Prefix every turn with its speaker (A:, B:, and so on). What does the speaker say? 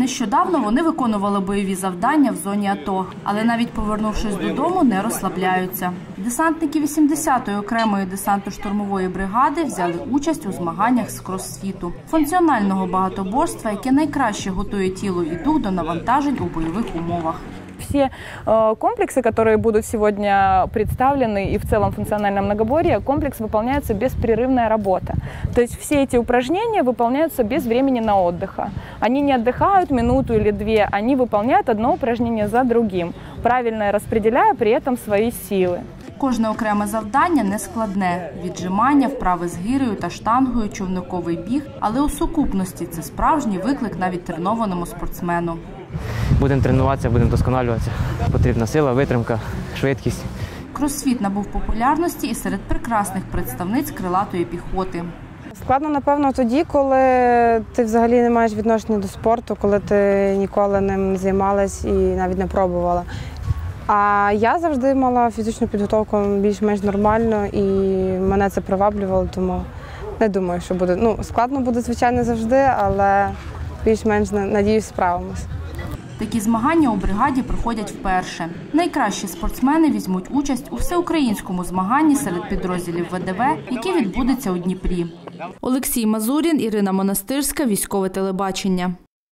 A: Нещодавно вони виконували бойові завдання в зоні АТО, але навіть повернувшись додому, не розслабляються. Десантники 80-ї окремої десантно-штурмової бригади взяли участь у змаганнях з кросфіту функціонального багатоборства, яке найкраще готує тіло і дух до навантажень у бойових умовах
B: Все э, комплексы, которые будут сегодня представлены и в целом функциональном многоборье, комплекс выполняется беспрерывная работа. То есть все эти упражнения выполняются без времени на отдыха. Они не отдыхают минуту или две, они выполняют одно упражнение за другим, правильно распределяя при этом свои силы.
A: Кожне окреме завдання не складне: віджимання, вправи з гирею та штангою, човниковий біг, але у сукупності це справжній виклик навіть тренованому спортсмену.
C: Будемо тренуватися, будемо досконалюватися. Потрібна сила, витримка, швидкість.
A: Кросфіт набув популярності і серед прекрасних представниць крилатої піхоти.
D: Складно, напевно, тоді, коли ти взагалі не маєш відношення до спорту, коли ти ніколи ним не займалась і навіть не пробувала. А я завжди мала фізичну підготовку більш-менш нормально і мене це приваблювало, тому не думаю, що буде. Ну, складно буде, звичайно, завжди, але більш-менш надіюсь, справимось.
A: Такі змагання у бригаді проходять вперше. Найкращі спортсмени візьмуть участь у всеукраїнському змаганні серед підрозділів ВДВ, які відбудуться у Дніпрі. Олексій Мазурін, Ірина Монастирська, військове телебачення.